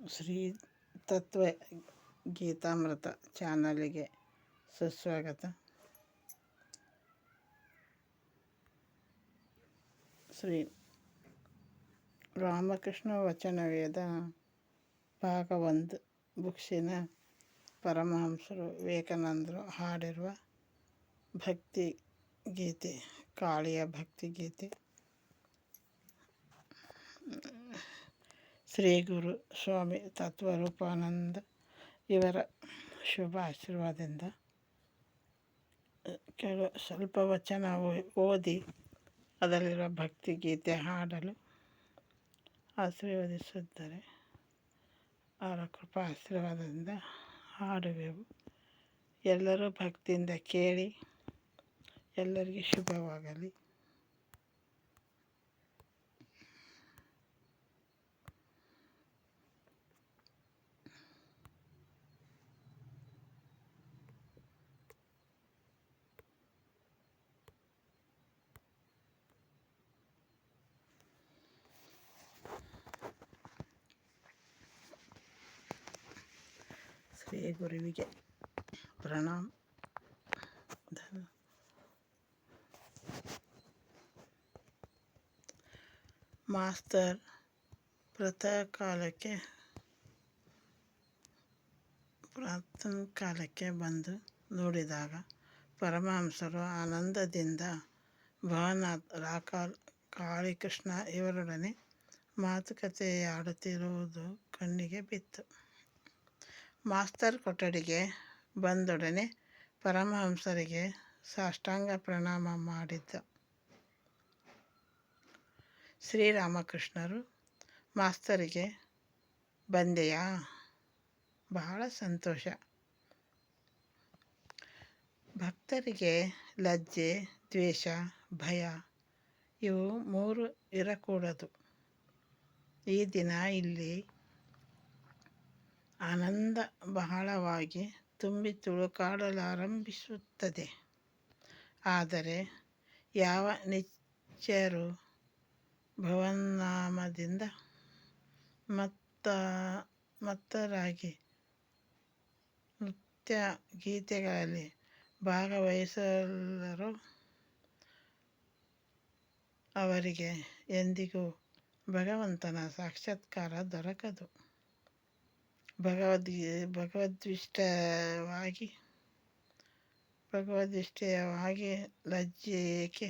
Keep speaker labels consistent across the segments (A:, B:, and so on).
A: ಶ್ರೀ ತತ್ವ ಗೀತಾಮೃತ ಚಾನಲಿಗೆ ಸುಸ್ವಾಗತ. ಶ್ರೀ ರಾಮಕೃಷ್ಣ ವಚನವೇದ ಭಾಗ ಒಂದು ಬುಕ್ಸಿನ ಪರಮಹಂಸರು ವಿವೇಕಾನಂದರು ಹಾಡಿರುವ ಭಕ್ತಿ ಗೀತೆ, ಕಾಳಿಯ ಭಕ್ತಿ ಗೀತೆ. ಶ್ರೀ ಗುರು ಸ್ವಾಮಿ ತತ್ವರೂಪಾನಂದ ಇವರ ಶುಭ ಆಶೀರ್ವಾದದಿಂದ ಕೆಲವು ಸ್ವಲ್ಪ ವಚನ ಓದಿ ಅದರಲ್ಲಿರುವ ಭಕ್ತಿ ಗೀತೆ ಹಾಡಲು ಆಶೀರ್ವದಿಸುತ್ತಾರೆ. ಅವರ ಕೃಪಾ ಆಶೀರ್ವಾದದಿಂದ ಹಾಡುವೆವು. ಎಲ್ಲರೂ ಭಕ್ತಿಯಿಂದ ಕೇಳಿ ಎಲ್ಲರಿಗೆ ಶುಭವಾಗಲಿ. ಶ್ರೀ ಗುರುವಿಗೆ ಪ್ರಣಾಮ್ ಮಾಸ್ತರ್ ಪ್ರಾತಃ ಕಾಲಕ್ಕೆ ಪ್ರಾತಃ ಕಾಲಕ್ಕೆ ಬಂದು ನೋಡಿದಾಗ ಪರಮಹಂಸರು ಆನಂದದಿಂದ ಭವನಾಥ್ ರಾಕಾಲ್ ಕಾಳಿಕೃಷ್ಣ ಇವರೊಡನೆ ಮಾತುಕತೆಯಾಡುತ್ತಿರುವುದು ಕಣ್ಣಿಗೆ ಬಿತ್ತು ಮಾಸ್ತರ್ ಕೊಠಡಿಗೆ ಬಂದೊಡನೆ ಪರಮಹಂಸರಿಗೆ ಸಾಷ್ಟಾಂಗ ಪ್ರಣಾಮ ಮಾಡಿದ್ದ. ಶ್ರೀರಾಮಕೃಷ್ಣರು ಮಾಸ್ತರಿಗೆ, ಬಂದೆಯಾ? ಬಹಳ ಸಂತೋಷ. ಭಕ್ತರಿಗೆ ಲಜ್ಜೆ, ದ್ವೇಷ, ಭಯ ಇವು ಮೂರು ಇರಕೂಡದು. ಈ ದಿನ ಇಲ್ಲಿ ಆನಂದ ಬಹಳವಾಗಿ ತುಂಬಿ ತುಳುಕಾಡಲಾರಂಭಿಸುತ್ತದೆ. ಆದರೆ ಯಾವ ನಿಚ್ಚರು ಭವನ್ನಾಮದಿಂದ ಮತ್ತ, ಮತ್ತರಾಗಿ ನೃತ್ಯ ಗೀತೆಗಳಲ್ಲಿ ಭಾಗವಹಿಸಲರೋ ಅವರಿಗೆ ಎಂದಿಗೂ ಭಗವಂತನ ಸಾಕ್ಷಾತ್ಕಾರ ದೊರಕದು. ಭಗವದ್ಗೀ ಭಗವದ್ವಿಷ್ಟವಾಗಿ ಭಗವದ್ವಿಷ್ಟಯವಾಗಿ ಲಜ್ಜೆ ಏಕೆ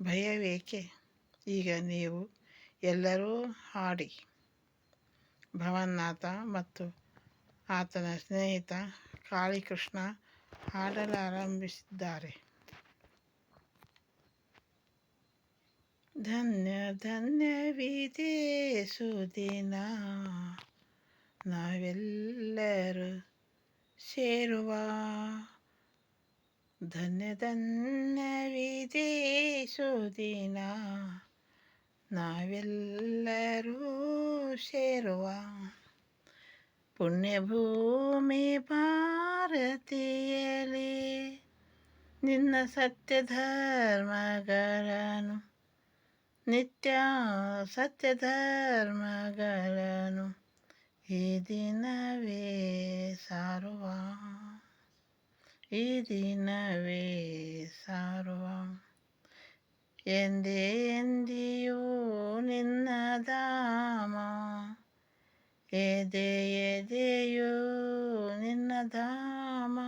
A: ಭಯವೇಕೆ? ಈಗ ನೀವು ಎಲ್ಲರೂ ಹಾಡಿ. ಭವನ್ನಾಥ ಮತ್ತು ಆತನ ಸ್ನೇಹಿತ ಕಾಳಿಕೃಷ್ಣ ಹಾಡಲಾರಂಭಿಸಿದ್ದಾರೆ. ಧನ್ಯ ಧನ್ಯವಿದೆ ಸುದಿನ. ನಾವೆಲ್ಲರೂ ಸೇರುವ ಧನ್ಯ ಧನ್ಯವಿದೆ ಸುದಿನ ನಾವೆಲ್ಲರೂ ಸೇರುವ ಪುಣ್ಯಭೂಮಿ ಭಾರತೀಯಲಿ ನಿನ್ನ ಸತ್ಯ ಧರ್ಮಗಳನ್ನು ನಿತ್ಯ ಸತ್ಯ ಧರ್ಮಗಳನ್ನು ഇതിനവേ സർവം ഇതിനവേ സർവം. എന്റെ എന്തിയോ നിന്നതാമ എതേ എതേയോ നിന്നതാമ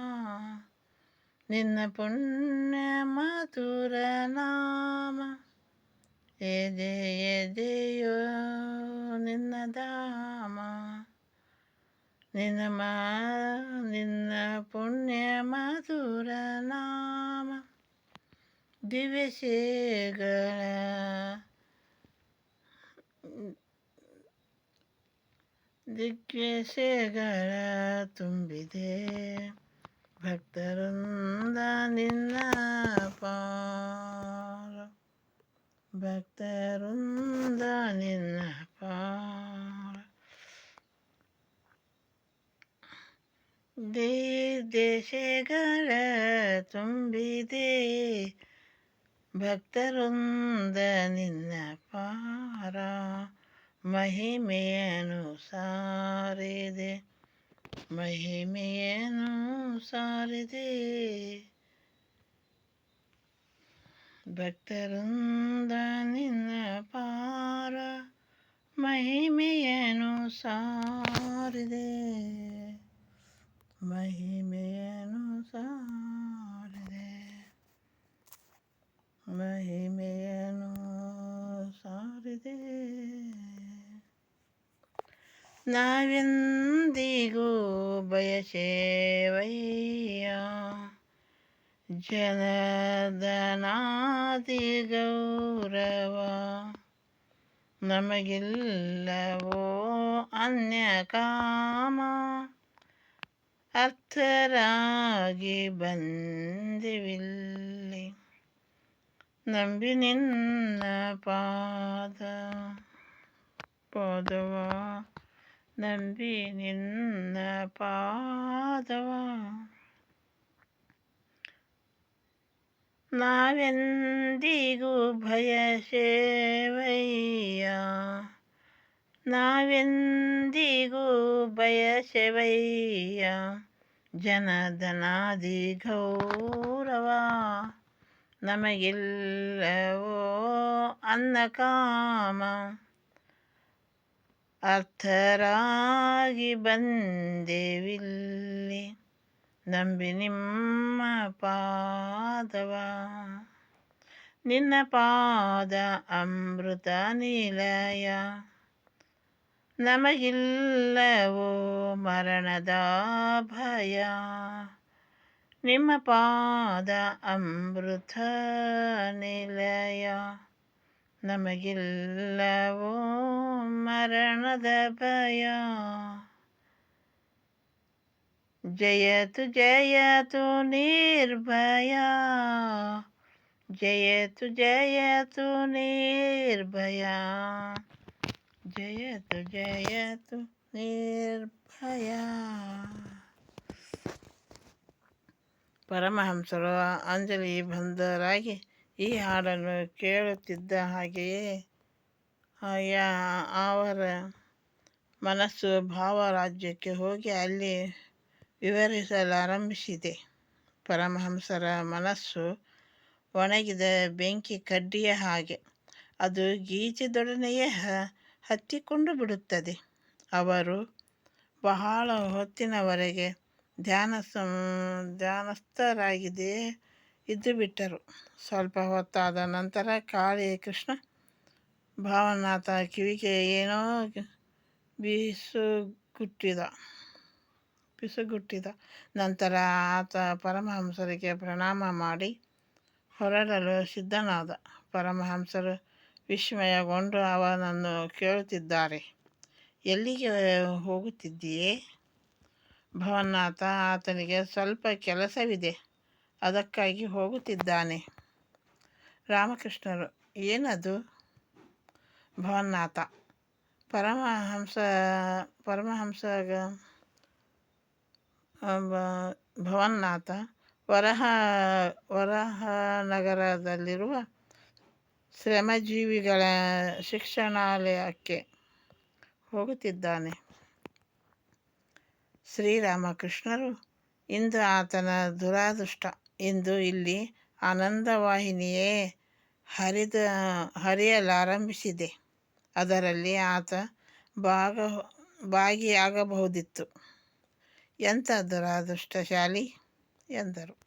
A: നിന്ന പുണ്യ മധുരനാമ ಧಾಮ ನಿನ್ನ ಪುಣ್ಯ ಮಧುರ ನಾಮ ಎದೆ ಎದೆಯೋ ನಿನ್ನ ಧಾಮ ನಿನ್ನ ಮಾ ನಿನ್ನ ಪುಣ್ಯ ಮಧುರ ನಾಮ ದಿವ್ಯಶೇಗಳ ದಿಗ್ವಿಷಯಗಳ ತುಂಬಿದೆ ಭಕ್ತರಿಂದ ನಿನ್ನ ಪಾರ ಭಕ್ತರಿಂದ ನಿನ್ನ ಪಾರ ದೇಶಗಳ ತುಂಬಿದೆ ಭಕ್ತರಿಂದ ನಿನ್ನ ಪಾರ ಮಹಿಮೆಯನು ಸಾರಿದೆ ಮಹಿಮೆಯನು ಸಾರಿದೆ ಭಕ್ತರಿಂದ ನಿನ್ನ ಪಾರ ಮಹಿಮೆಯನು ಸಾರಿದೆ ಮಹಿಮೆಯನು ಸಾರಿದೆ ಮಹಿಮೆಯನು ಸಾರಿದೆ ನಾವೆಂದಿಗೂ ಬಯಸೇವಯ್ಯ ಜನದನಾದಿ ಗೌರವ ನಮಗಿಲ್ಲವೋ ಅನ್ಯ ಕಾಮ ಅರ್ಥರಾಗಿ ಬಂದಿವಿಲ್ಲಿ ನಂಬಿ ನಿನ್ನ ಪಾದ ಪಾದವ ನಂಬಿ ನಿನ್ನ ಪಾದವ ನಾವೆಂದಿಗೂ ಭಯಸೇವಯ್ಯ ನಾವೆಂದಿಗೂ ಬಯಸೆವಯ್ಯ ಜನಧನಾದಿ ಗೌರವ ನಮಗಿಲ್ಲವೋ ಅನ್ನ ಕಾಮ ಅರ್ಥರಾಗಿ ಬಂದೆವಿಲ್ಲಿ ನಂಬಿ ನಿಮ್ಮ ಪಾದವ ನಿನ್ನ ಪಾದ ಅಮೃತ ನಿಲಯ ನಮಗಿಲ್ಲವೋ ಮರಣದ ಭಯ ನಿಮ್ಮ ಪಾದ ಅಮೃತ ನಿಲಯ ನಮಗಿಲ್ಲವೋ ಮರಣದ ಭಯ ಜಯತು ಜಯತು ನಿರ್ಭಯ ಜಯತು ಜಯತು ನಿರ್ಭಯ ಜಯತು ಜಯತು ನಿರ್ಭಯ ಪರಮಹಂಸರು ಅಂಜಲಿ ಬಂದರಾಗಿ ಈ ಹಾಡನ್ನು ಕೇಳುತ್ತಿದ್ದ ಹಾಗೆಯೇ ಅವರ ಮನಸ್ಸು ಭಾವರಾಜ್ಯಕ್ಕೆ ಹೋಗಿ ಅಲ್ಲಿ ವಿವರಿಸಲಾರಂಭಿಸಿದೆ ಪರಮಹಂಸರ ಮನಸ್ಸು ಒಣಗಿದ ಬೆಂಕಿ ಕಡ್ಡಿಯ ಹಾಗೆ. ಅದು ಗೀಚಿದೊಡನೆಯೇ ಹತ್ತಿಕೊಂಡು ಬಿಡುತ್ತದೆ. ಅವರು ಬಹಳ ಹೊತ್ತಿನವರೆಗೆ ಧ್ಯಾನ ಧ್ಯಾನಸ್ಥರಾಗಿದೆ ಇದ್ದು ಬಿಟ್ಟರು. ಸ್ವಲ್ಪ ಹೊತ್ತಾದ ನಂತರ ಕಾಳಿ ಕೃಷ್ಣ ಭಾವನಾಥ ಕಿವಿಗೆ ಏನೋ ಬೀಸುಗುಟ್ಟಿದ. ಪಿಸುಗುಟ್ಟಿದ. ನಂತರ ಆತ ಪರಮಹಂಸರಿಗೆ ಪ್ರಣಾಮ ಮಾಡಿ ಹೊರಡಲು ಸಿದ್ಧನಾದ. ಪರಮಹಂಸರು ವಿಸ್ಮಯಗೊಂಡು ಅವನನ್ನು ಕೇಳುತ್ತಿದ್ದಾರೆ. ಎಲ್ಲಿಗೆ ಹೋಗುತ್ತಿದ್ದೀಯೇ? ಭವನಾಥ, ಆತನಿಗೆ ಸ್ವಲ್ಪ ಕೆಲಸವಿದೆ. ಅದಕ್ಕಾಗಿ ಹೋಗುತ್ತಿದ್ದಾನೆ. ರಾಮಕೃಷ್ಣರು, ಏನದು? ಭವನಾಥ, ಪರಮಹಂಸ ಪರಮಹಂಸ ಭವನ್ನಾಥ ವರಹ, ವರಹನಗರದಲ್ಲಿರುವ ಶ್ರಮಜೀವಿಗಳ ಶಿಕ್ಷಣಾಲಯಕ್ಕೆ ಹೋಗುತ್ತಿದ್ದಾನೆ. ಶ್ರೀರಾಮಕೃಷ್ಣರು ಇಂದು ಆತನ ದುರಾದೃಷ್ಟ. ಇಂದು ಇಲ್ಲಿ ಆನಂದವಾಹಿನಿಯೇ ಹರಿದ, ಹರಿಯಲಾರಂಭಿಸಿದೆ. ಅದರಲ್ಲಿ ಆತ ಭಾಗ, ಭಾಗಿಯಾಗಬಹುದಿತ್ತು. ಎಂಥ ದುರಾದೃಷ್ಟಶಾಲಿ ಎಂದರು